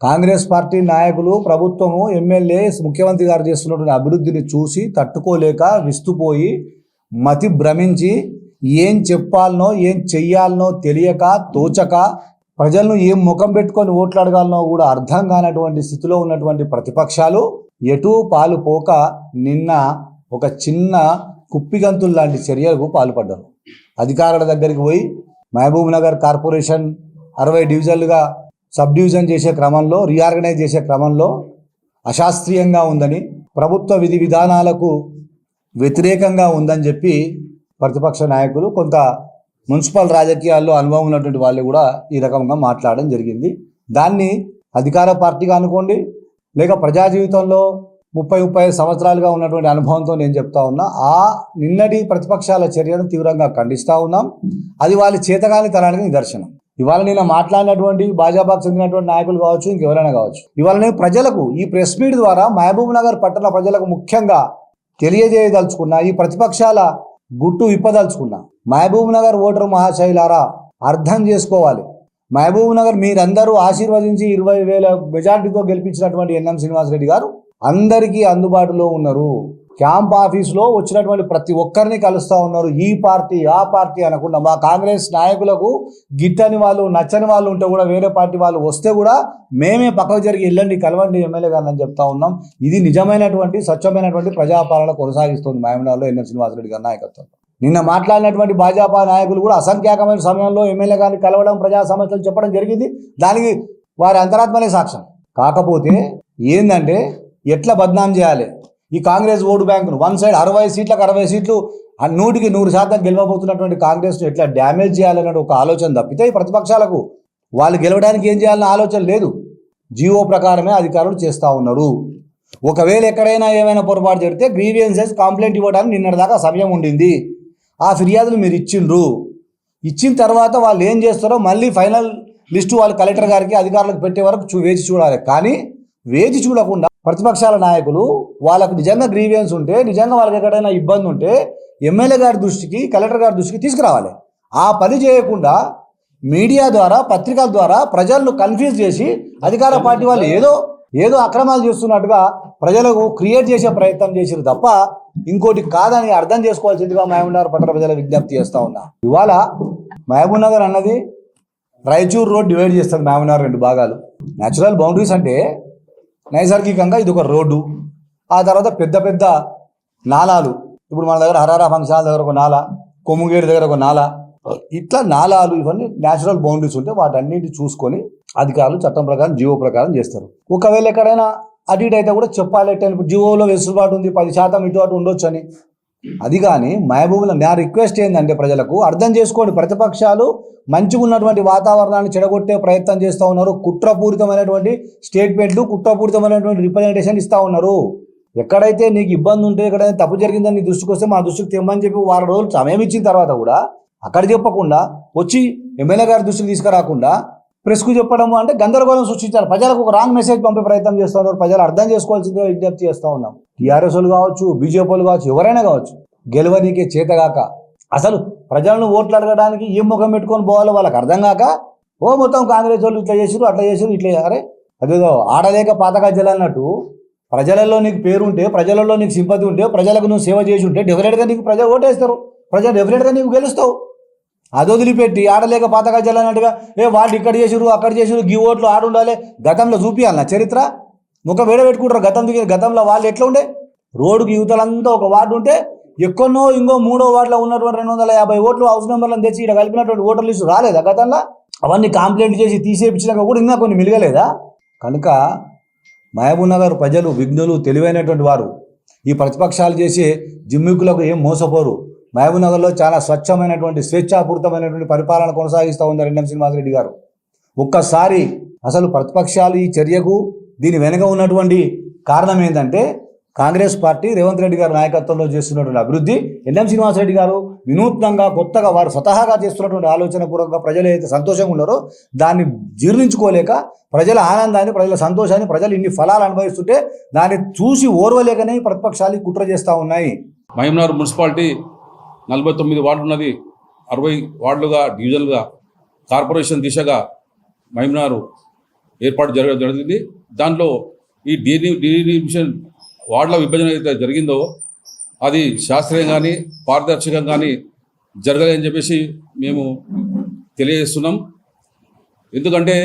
Congress party నాయకులు ప్రభుత్వము MLA ముఖ్యమంత్రి గారు చేస్తున్నటువంటి అభివృద్ధిని చూసి తట్టుకోలేక విస్తుపోయి మతి భ్రమించి ఏం చెప్పాలనో ఏం చెయ్యాలనో తెలియక తోచక ప్రజలను ఏం ముఖం పెట్టుకొని ఓట్లు అడగాలనో కూడా అర్థం కానటువంటి స్థితిలో ఉన్నటువంటి ప్రతిపక్షాలు ఎటూ పాలు పోక నిన్న ఒక చిన్న కుప్పిగంతులు లాంటి చర్యలకు పాల్పడ్డారు. అధికారుల దగ్గరికి పోయి మహబూబ్ నగర్ కార్పొరేషన్ అరవై డివిజన్లుగా సబ్ డివిజన్ చేసే క్రమంలో రీఆర్గనైజ్ చేసే క్రమంలో అశాస్త్రీయంగా ఉందని ప్రభుత్వ విధి విధానాలకు వ్యతిరేకంగా ఉందని చెప్పి ప్రతిపక్ష నాయకులు కొంత మున్సిపల్ రాజకీయాల్లో అనుభవం ఉన్నటువంటి వాళ్ళు కూడా ఈ రకంగా మాట్లాడడం జరిగింది. దాన్ని అధికార పార్టీగా అనుకోండి లేక ప్రజా జీవితంలో ముప్పై ముప్పై సంవత్సరాలుగా ఉన్నటువంటి అనుభవంతో నేను చెప్తా ఉన్నా ఆ నిన్నటి ప్రతిపక్షాల చర్యను తీవ్రంగా ఖండిస్తూ ఉన్నాం. అది వాళ్ళ చేతగాని తనానికి నిదర్శనం. ఇవాళ నేను మాట్లాడినటువంటి భాజపాకు చెందినటువంటి నాయకులు కావచ్చు ఇంకెవరైనా కావచ్చు. ఇవాళ నేను ప్రజలకు ఈ ప్రెస్ మీట్ ద్వారా మహబూబ్ నగర్ పట్టణ ప్రజలకు ముఖ్యంగా తెలియజేయదలుచుకున్నా ఈ ప్రతిపక్షాల గుట్టు విప్పదలుచుకున్నా మహబూబ్ నగర్ ఓటరు మహాశైలారా అర్థం చేసుకోవాలి. మహబూబ్ నగర్ మీరందరూ ఆశీర్వదించి ఇరవై వేల మెజార్టీతో గెలిపించినటువంటి ఎన్ఎం శ్రీనివాసరెడ్డి గారు అందరికీ అందుబాటులో ఉన్నారు. క్యాంప్ ఆఫీస్లో వచ్చినటువంటి ప్రతి ఒక్కరిని కలుస్తూ ఉన్నారు. ఈ పార్టీ ఆ పార్టీ అనకుండా మా కాంగ్రెస్ నాయకులకు గిట్టని వాళ్ళు నచ్చని వాళ్ళు ఉంటే కూడా వేరే పార్టీ వాళ్ళు వస్తే కూడా మేమే పక్కకు జరిగి వెళ్ళండి కలవండి ఎమ్మెల్యే గారు అని చెప్తా ఉన్నాం. ఇది నిజమైనటువంటి స్వచ్ఛమైనటువంటి ప్రజాపాలన కొనసాగిస్తుంది మహమనాల్లో ఎన్ఎం శ్రీనివాసరెడ్డి గారి నాయకత్వం. నిన్న మాట్లాడినటువంటి భాజపా నాయకులు కూడా అసంఖ్యాకమైన సమయంలో ఎమ్మెల్యే గారిని కలవడం ప్రజా సమస్యలు చెప్పడం జరిగింది. దానికి వారి అంతరాత్మనే సాక్ష్యం. కాకపోతే ఏంటంటే ఎట్లా బద్నాం చేయాలి? ఈ కాంగ్రెస్ ఓటు బ్యాంకును వన్ సైడ్ అరవై సీట్లకు అరవై సీట్లు నూటికి నూరు శాతం గెలవబోతున్నటువంటి కాంగ్రెస్ను ఎట్లా డ్యామేజ్ చేయాలనే ఒక ఆలోచన తప్పితే ఈ ప్రతిపక్షాలకు వాళ్ళు గెలవడానికి ఏం చేయాలన్న ఆలోచన లేదు. జీవో ప్రకారమే అధికారులు చేస్తూ ఉన్నారు. ఒకవేళ ఎక్కడైనా ఏమైనా పొరపాటు జరిగితే గ్రీవియన్సెస్ కంప్లైంట్ ఇవ్వడానికి నిన్నటిదాకా సమయం ఉండింది. ఆ ఫిర్యాదులు మీరు ఇచ్చిండ్రు. ఇచ్చిన తర్వాత వాళ్ళు ఏం చేస్తారో మళ్ళీ ఫైనల్ లిస్టు వాళ్ళు కలెక్టర్ గారికి అధికారులకు పెట్టే వరకు చూ వేచి చూడాలి. కానీ వేచి చూడకుండా ప్రతిపక్షాల నాయకులు వాళ్ళకు నిజంగా గ్రీవియన్స్ ఉంటే నిజంగా వాళ్ళకి ఎక్కడైనా ఇబ్బంది ఉంటే ఎమ్మెల్యే గారి దృష్టికి కలెక్టర్ గారి దృష్టికి తీసుకురావాలి. ఆ పని చేయకుండా మీడియా ద్వారా పత్రికల ద్వారా ప్రజలను కన్ఫ్యూజ్ చేసి అధికార పార్టీ వాళ్ళు ఏదో ఏదో అక్రమాలు చేస్తున్నట్టుగా ప్రజలకు క్రియేట్ చేసే ప్రయత్నం చేసారు తప్ప ఇంకోటి కాదని అర్థం చేసుకోవాల్సిందిగా మహబూబ్నగర్ పట్టణ ప్రజల విజ్ఞప్తి చేస్తా ఉన్నా. ఇవాళ మహబూబ్నగర్ అన్నది రాయచూర్ రోడ్ డివైడ్ చేస్తుంది మహబూబ్నగర్ రెండు భాగాలు. న్యాచురల్ బౌండరీస్ అంటే నైసర్గికంగా ఇది ఒక రోడ్డు. ఆ తర్వాత పెద్ద పెద్ద నాలాలు. ఇప్పుడు మన దగ్గర హరారా ఫంక్షన్ దగ్గర ఒక నాల కొమ్ముగేడు దగ్గర ఒక నాల. ఇట్లా నాలాలు ఇవన్నీ న్యాచురల్ బౌండరీస్ ఉంటే వాటన్నిటిని చూసుకొని అధికారులు చట్టం ప్రకారం జీవో ప్రకారం చేస్తారు. ఒకవేళ ఎక్కడైనా అటు ఇటు అయితే కూడా చెప్పాలి ఇప్పుడు జీవోలో వెసులుబాటు ఉంది పది శాతం ఇటు అటు ఉండొచ్చు అని అది కానీ మహబూబ్లో నా రిక్వెస్ట్ ఏంటంటే ప్రజలకు అర్థం చేసుకోండి ప్రతిపక్షాలు మంచిగా ఉన్నటువంటి వాతావరణాన్ని చెడగొట్టే ప్రయత్నం చేస్తూ ఉన్నారు. కుట్రపూరితమైనటువంటి స్టేట్మెంట్లు కుట్రపూరితమైనటువంటి రిప్రజెంటేషన్ ఇస్తూ ఉన్నారు. ఎక్కడైతే నీకు ఇబ్బంది ఉంటే ఎక్కడైతే తప్పు జరిగిందని నీ దృష్టికి వస్తే మా దృష్టికి తెమ్మని చెప్పి వారం రోజులు సమయం ఇచ్చిన తర్వాత కూడా అక్కడ చెప్పకుండా వచ్చి ఎమ్మెల్యే గారి దృష్టికి తీసుకురాకుండా ప్రెస్కు చెప్పడము అంటే గందరగోళం సృష్టించారు ప్రజలకు ఒక రాంగ్ మెసేజ్ పంపే ప్రయత్నం చేస్తూ ఉన్నారు. ప్రజలు అర్థం చేసుకోవాల్సిందిగా విజ్ఞప్తి చేస్తూ ఉన్నాం టీఆర్ఎస్లు కావచ్చు బీజేపీలు కావచ్చు ఎవరైనా కావచ్చు గెలవనీకే చేతగాక అసలు ప్రజలను ఓట్లు అడగడానికి ఏం ముఖం పెట్టుకొని పోవాలో వాళ్ళకి అర్థం కాక ఓ మొత్తం కాంగ్రెస్ వాళ్ళు ఇట్లా చేసారు అట్లా చేసారు ఇట్లా అరే అదేదో ఆడలేక పాతగా అన్నట్టు ప్రజలలో నీకు పేరుంటే ప్రజలలో నీకు సింపతి ఉంటే ప్రజలకు నువ్వు సేవ చేసి ఉంటే డెఫినెట్గా నీకు ప్రజలు ఓటేస్తారు. ప్రజలు డెఫినెట్గా నీకు గెలుస్తావు. అది వదిలిపెట్టి ఆడలేక పాతగా అన్నట్టుగా ఏ వాళ్ళు ఇక్కడ చేసిరు అక్కడ చేసిరు గీ ఓట్లు ఆడుండాలి గతంలో చూపియాలన్న చరిత్ర. ముఖం వేడ పెట్టుకుంటారు. గతం గతంలో వాళ్ళు ఎట్లా ఉండే? రోడ్డుకి యువతలంతా ఒక వార్డు ఉంటే ఎక్కడో ఇంకో మూడో వార్డులో ఉన్నటువంటి రెండు వందల యాభై ఓట్లు హౌస్ నెంబర్లను తెచ్చి ఇక్కడ కలిపినటువంటి ఓటర్ లిస్టు రాలేదా గతంలో? అవన్నీ కంప్లైంట్ చేసి తీసేపించినాక కూడా ఇంకా కొన్ని మిలగలేదా? కనుక మహబూబ్ నగర్ ప్రజలు విఘ్నులు తెలివైనటువంటి వారు ఈ ప్రతిపక్షాలు చేసే జిమ్మిక్కులకు ఏం మోసపోరు. మహబూబ్ నగర్లో చాలా స్వచ్ఛమైనటువంటి స్వేచ్ఛాపూరితమైనటువంటి పరిపాలన కొనసాగిస్తూ ఉంది ఎన్ఎం శ్రీనివాసరెడ్డి గారు. ఒక్కసారి అసలు ప్రతిపక్షాలు ఈ చర్యకు దీని వెనుక ఉన్నటువంటి కారణం ఏంటంటే కాంగ్రెస్ పార్టీ రేవంత్ రెడ్డి గారి నాయకత్వంలో చేస్తున్నటువంటి అభివృద్ధి. ఎన్ఎం శ్రీనివాసరెడ్డి గారు వినూత్నంగా కొత్తగా వారు స్వతహాగా చేస్తున్నటువంటి ఆలోచన పూర్వకంగా ప్రజలు అయితే సంతోషంగా ఉన్నారో దాన్ని జీర్ణించుకోలేక ప్రజల ఆనందాన్ని ప్రజల సంతోషాన్ని ప్రజలు ఇన్ని ఫలాలు అనుభవిస్తుంటే దాన్ని చూసి ఓర్వలేకనే ప్రతిపక్షాలు కుట్ర చేస్తూ ఉన్నాయి. మహిమనగర్ మున్సిపాలిటీ నలభై తొమ్మిది వార్డు ఉన్నది. అరవై వార్డులుగా డివిజన్లుగా కార్పొరేషన్ దిశగా మహంనగర్ ఏర్పాటు జరగడం జరిగింది దాంట్లో ఈ డీని డీలిమిషన్ వార్డుల విభజన అయితే జరిగిందో అది శాస్త్రీయం కానీ పారదర్శకం కానీ జరగలేదని చెప్పేసి మేము తెలియజేస్తున్నాం. ఎందుకంటే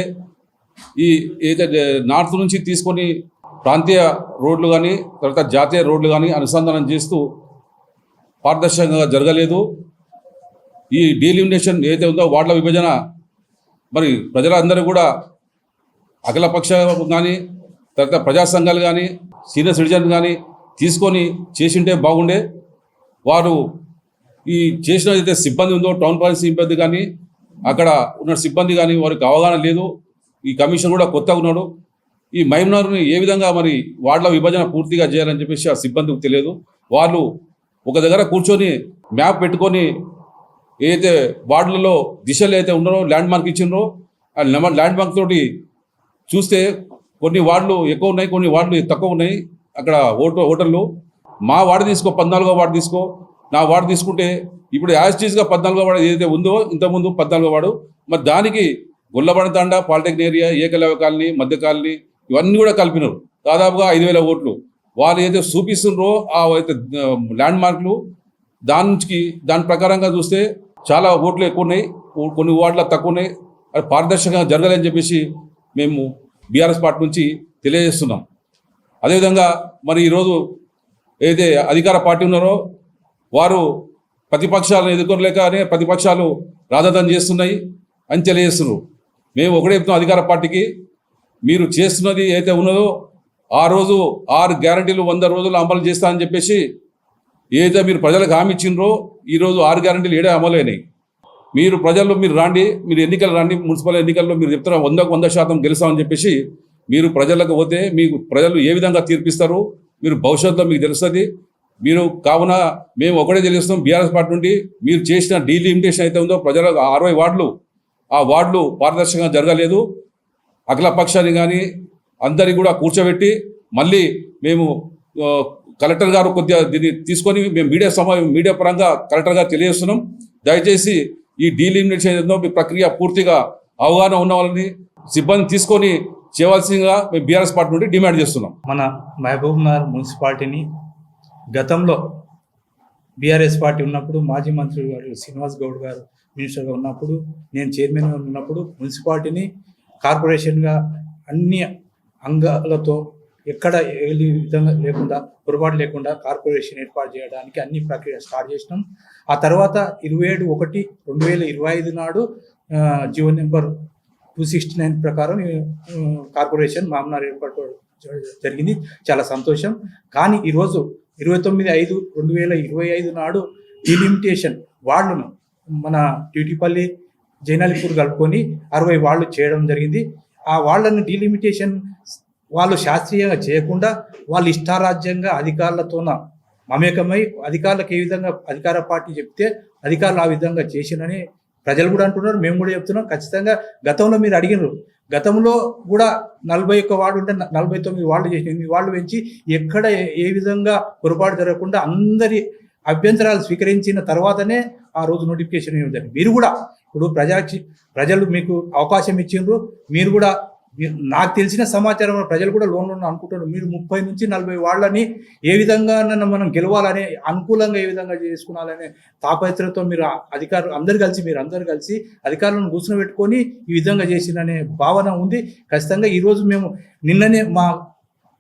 ఈ ఏదైతే నార్త్ నుంచి తీసుకొని ప్రాంతీయ రోడ్లు కానీ తర్వాత జాతీయ రోడ్లు కానీ అనుసంధానం చేస్తూ పారదర్శకంగా జరగలేదు. ఈ డీలిమినేషన్ ఏదైతే ఉందో వార్డుల విభజన మరి ప్రజలందరూ కూడా అఖిలపక్ష కానీ తర్వాత ప్రజా సంఘాలు కానీ సీనియర్ సిటిజన్ కానీ తీసుకొని చేసింటే బాగుండే. వారు ఈ చేసిన అయితే సిబ్బంది ఉందో టౌన్ పాలసీ సిబ్బంది కానీ అక్కడ ఉన్న సిబ్బంది కానీ వారికి అవగాహన లేదు. ఈ కమిషన్ కూడా కొత్తగా ఉన్నాడు. ఈ మైమ్నార్ని ఏ విధంగా మరి వార్డుల విభజన పూర్తిగా చేయాలని చెప్పేసి ఆ సిబ్బందికి తెలియదు. వాళ్ళు ఒక దగ్గర కూర్చొని మ్యాప్ పెట్టుకొని ఏదైతే వార్డులలో దిశలు అయితే ఉన్నారో ల్యాండ్ మార్క్ ఇచ్చినో ఆ ల్యాండ్ మార్క్ తోటి చూస్తే కొన్ని వార్డులు ఎక్కువ ఉన్నాయి కొన్ని వార్డులు తక్కువ ఉన్నాయి. అక్కడ ఓటర్ ఓటర్లు మా వార్డు తీసుకో పద్నాలుగో వార్డు తీసుకో. నా వార్డు తీసుకుంటే ఇప్పుడు యాజిటీస్గా పద్నాలుగో వాడు ఏదైతే ఉందో ఇంతకుముందు పద్నాలుగో వాడు మరి దానికి Gollabadi polytechnic area Ekalava colony మధ్య కాలనీ ఇవన్నీ కూడా కలిపినారు. దాదాపుగా ఐదు వేల ఓట్లు. వాళ్ళు ఏదైతే చూపిస్తున్నారో ఆ అయితే ల్యాండ్ మార్కులు దాని నుంచి దాని ప్రకారంగా చూస్తే చాలా ఓట్లు ఎక్కువ ఉన్నాయి. కొన్ని వార్డులు తక్కువ ఉన్నాయి. అది పారదర్శకంగా జరగాలని చెప్పేసి మేము బీఆర్ఎస్ పార్టీ నుంచి తెలియజేస్తున్నాం. అదేవిధంగా మరి ఈరోజు ఏదైతే అధికార పార్టీ ఉన్నారో వారు ప్రతిపక్షాలను ఎదుర్కొనలేకనే ప్రతిపక్షాలు రాజధాని చేస్తున్నాయి అని తెలియజేస్తున్నారు. మేము ఒకటే చెప్తున్నాం అధికార పార్టీకి మీరు చేస్తున్నది ఏదైతే ఉన్నదో ఆ రోజు ఆరు గ్యారంటీలు వంద రోజులు అమలు చేస్తామని చెప్పేసి ఏదైతే మీరు ప్రజలకు హామీ ఇచ్చినరో ఈరోజు ఆరు గ్యారంటీలు ఏడే అమలైనాయి మీరు ప్రజల్లో మీరు రాండి మీరు ఎన్నికలు రాండి మున్సిపల్ ఎన్నికల్లో మీరు చెప్తారా వందకు వంద శాతం గెలుస్తామని చెప్పేసి మీరు ప్రజలకు పోతే మీకు ప్రజలు ఏ విధంగా తీర్పిస్తారు మీరు భవిష్యత్తులో మీకు తెలుస్తుంది. మీరు కావున మేము ఒకటే తెలియస్తాం బీఆర్ఎస్ పార్టీ నుండి మీరు చేసిన డీలిమిటేషన్ అయితే ఉందో ప్రజలకు అరవై వార్డులు ఆ వార్డులు పారదర్శకంగా జరగలేదు. అఖిల పక్షాన్ని కానీ అందరినీ కూడా కూర్చోబెట్టి మళ్ళీ మేము కలెక్టర్ గారు కొద్దిగా దీన్ని తీసుకొని మేము మీడియా సమావేశం మీడియా పరంగా కలెక్టర్ గారు తెలియజేస్తున్నాం. దయచేసి ఈ డీలిమినేషన్ ఏదో మీ ప్రక్రియ పూర్తిగా అవగాహన ఉన్న వాళ్ళని సిబ్బంది తీసుకొని చేయవలసిందిగా మేము బీఆర్ఎస్ పార్టీ నుండి డిమాండ్ చేస్తున్నాం. మన మహబూబ్ నగర్ మున్సిపాలిటీని గతంలో బీఆర్ఎస్ పార్టీ ఉన్నప్పుడు మాజీ మంత్రి గారు శ్రీనివాస్ గౌడ్ గారు మినిస్టర్గా ఉన్నప్పుడు నేను చైర్మన్గా ఉన్నప్పుడు మున్సిపాలిటీని కార్పొరేషన్గా అన్ని అంగాలతో ఎక్కడ ఏ విధంగా లేకుండా పొరపాటు లేకుండా కార్పొరేషన్ ఏర్పాటు చేయడానికి అన్ని ప్రక్రియ స్టార్ట్ చేసినాం. ఆ తర్వాత ఇరవై ఏడు ఒకటి రెండు వేల ఇరవై ఐదు నాడు GO number two sixty nine ప్రకారం కార్పొరేషన్ మామనార్ ఏర్పాటు జరిగింది. చాలా సంతోషం. కానీ ఈరోజు ఇరవై తొమ్మిది ఐదు రెండు వేల ఇరవై ఐదు నాడు డిలిమిటేషన్ వాళ్ళను మన ట్యూటిపల్లి జైనాలిపూర్ కలుపుకొని అరవై వాళ్ళు చేయడం జరిగింది. ఆ వాళ్ళను డిలిమిటేషన్ వాళ్ళు శాస్త్రీయంగా చేయకుండా వాళ్ళు ఇష్టారాజ్యంగా అధికారులతోన మమేకమై అధికారులకు ఏ విధంగా అధికార పార్టీ చెప్తే అధికారులు ఆ విధంగా చేసినని ప్రజలు కూడా అంటున్నారు మేము కూడా చెప్తున్నాం. ఖచ్చితంగా గతంలో మీరు అడిగినారు. గతంలో కూడా నలభై ఒక్క వార్డు ఉంటే నలభై తొమ్మిది వార్డు చేసిన ఎనిమిది వార్డు పెంచి ఎక్కడ ఏ- విధంగా పొరపాటు జరగకుండా అందరి అభ్యంతరాలు స్వీకరించిన తర్వాతనే ఆ రోజు నోటిఫికేషన్ ఇవ్వదండి మీరు కూడా ఇప్పుడు ప్రజా ప్రజలు మీకు అవకాశం ఇచ్చిండ్రు. మీరు కూడా నాకు తెలిసిన సమాచారం ప్రజలు కూడా లోన్లు అనుకుంటున్నారు. మీరు ముప్పై నుంచి నలభై వాళ్ళని ఏ విధంగా మనం గెలవాలని అనుకూలంగా ఏ విధంగా చేసుకున్నాలనే తాపత్రతో మీరు అధికారులు అందరు కలిసి మీరు అందరు కలిసి అధికారులను కూర్చుని పెట్టుకొని ఈ విధంగా చేసిందనే భావన ఉంది. ఖచ్చితంగా ఈరోజు మేము నిన్ననే మా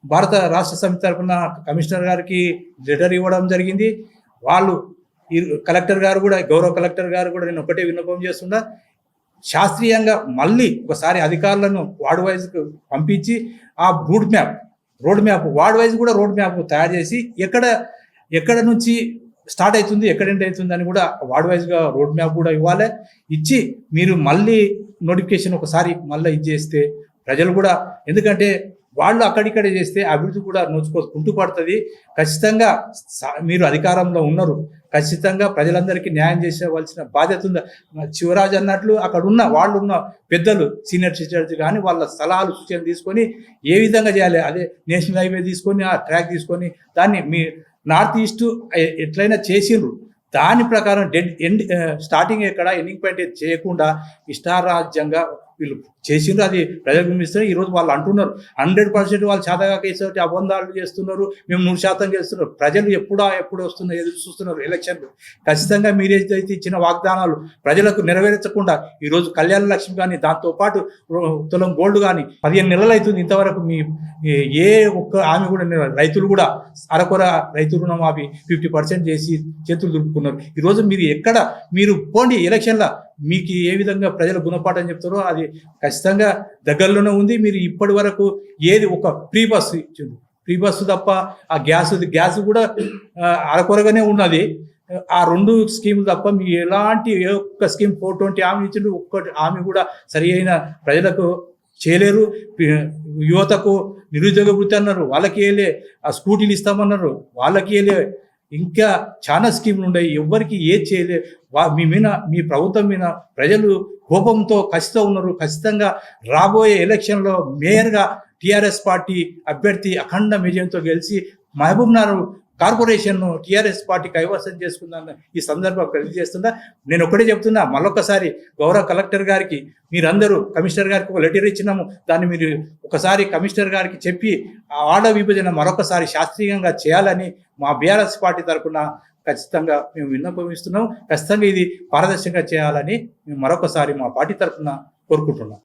భారత రాష్ట్ర సమితి తరఫున కమిషనర్ గారికి లెటర్ ఇవ్వడం జరిగింది. వాళ్ళు ఈ కలెక్టర్ గారు కూడా గౌరవ కలెక్టర్ గారు కూడా నేను ఒకటే విన్నపం చేస్తున్నా. శాస్త్రీయంగా మళ్ళీ ఒకసారి అధికారులను వార్డ్ వైజ్కు పంపించి ఆ route map road map ward wise కూడా రోడ్ మ్యాప్ తయారు చేసి ఎక్కడ ఎక్కడ నుంచి స్టార్ట్ అవుతుంది ఎక్కడ ఎండ్ అవుతుంది అని కూడా వార్డ్ వైజ్గా రోడ్ మ్యాప్ కూడా ఇవ్వాలి. ఇచ్చి మీరు మళ్ళీ నోటిఫికేషన్ ఒకసారి మళ్ళీ ఇచ్చేస్తే ప్రజలు కూడా ఎందుకంటే వాళ్ళు అక్కడిక్కడ చేస్తే అభివృద్ధి కూడా నోచుకో కుంటుపడుతుంది. ఖచ్చితంగా మీరు అధికారంలో ఉన్నారు. ఖచ్చితంగా ప్రజలందరికీ న్యాయం చేసేవలసిన బాధ్యత ఉంది? శివరాజ్ అన్నట్లు అక్కడ ఉన్న వాళ్ళు ఉన్న పెద్దలు సీనియర్ సిటిజన్స్ కానీ వాళ్ళ సలహాలు సూచనలు తీసుకొని ఏ విధంగా చేయాలి? అదే నేషనల్ హైవే తీసుకొని ఆ ట్రాక్ తీసుకొని దాన్ని మీ నార్త్ ఈస్ట్ ఎట్లయినా చేసిండ్రు దాని ప్రకారం డెడ్ ఎండ్ స్టార్టింగ్ ఎక్కడ? ఎండింగ్ పాయింట్ చేయకుండా ఇష్టారాజ్యంగా వీళ్ళు చేసిండ్రు అది ప్రజలకు పంపిస్తారు ఈ రోజు వాళ్ళు అంటున్నారు హండ్రెడ్ పర్సెంట్ వాళ్ళు శాతగా కేసు అబంధాలు చేస్తున్నారు మేము నూరు శాతం చేస్తున్నారు. ప్రజలు ఎప్పుడా ఎప్పుడు వస్తున్నారు ఎదురు చూస్తున్నారు ఎలక్షన్లు. ఖచ్చితంగా మీరు ఇచ్చిన వాగ్దానాలు ప్రజలకు నెరవేర్చకుండా ఈరోజు కళ్యాణ లక్ష్మి కానీ దాంతోపాటు తులం గోల్డ్ కానీ పదిహేను నెలలు అవుతుంది ఇంతవరకు మీ ఏ- ఒక్క ఆమె కూడా రైతులు కూడా అరకొర రైతు రుణమాఫీ ఫిఫ్టీ పర్సెంట్ చేసి చేతులు దులుపుకున్నారు. ఈరోజు మీరు ఎక్కడ మీరు పోండి ఎలక్షన్ల మీకు ఏ విధంగా ప్రజలు గుణపాఠం చెప్తారో అది ఖచ్చితంగా దగ్గరలోనే ఉంది. మీరు ఇప్పటి వరకు ఏది ఒక ఫ్రీ బస్సు ఇచ్చింది ఫ్రీ బస్సు తప్ప ఆ గ్యాస్ గ్యాస్ కూడా అరకొరగానే ఉన్నది. ఆ రెండు స్కీములు తప్ప మీ ఎలాంటి ఏ ఒక్క స్కీమ్ ఫోర్ ట్వంటీ హామీ ఇచ్చిండు ఒక్కటి హామీ కూడా సరి అయిన ప్రజలకు చేయలేరు. యువతకు నిరుద్యోగ వృత్తి అన్నారు. వాళ్ళకి వెళ్ళే ఆ స్కూటీలు ఇస్తామన్నారు. వాళ్ళకి వెళ్ళే ఇంకా చాలా స్కీములు ఉన్నాయి. ఎవ్వరికి ఏది చేయలే. వా మీ మీద మీ ప్రభుత్వం మీద ప్రజలు కోపంతో కసితో ఉన్నారు. ఖచ్చితంగా రాబోయే ఎలక్షన్లో మేయర్గా టీఆర్ఎస్ పార్టీ అభ్యర్థి అఖండ విజయంతో గెలిచి మహబూబ్ నగర్ కార్పొరేషన్ను టీఆర్ఎస్ పార్టీ కైవసం చేసుకుందని ఈ సందర్భంగా తెలియజేస్తున్నా. నేను ఒకటే చెప్తున్నా మళ్ళొకసారి గౌరవ కలెక్టర్ గారికి మీరందరూ కమిషనర్ గారికి ఒక లెటర్ ఇచ్చినాము. దాన్ని మీరు ఒకసారి కమిషనర్ గారికి చెప్పి ఆ ఆడ విభజన మరొకసారి శాస్త్రీయంగా చేయాలని మా బీఆర్ఎస్ పార్టీ తరఫున ఖచ్చితంగా మేము విన్నపమిస్తున్నాం ఖచ్చితంగా ఇది పారదర్శకంగా చేయాలని మేము మరొకసారి మా పార్టీ తరఫున కోరుకుంటున్నాం.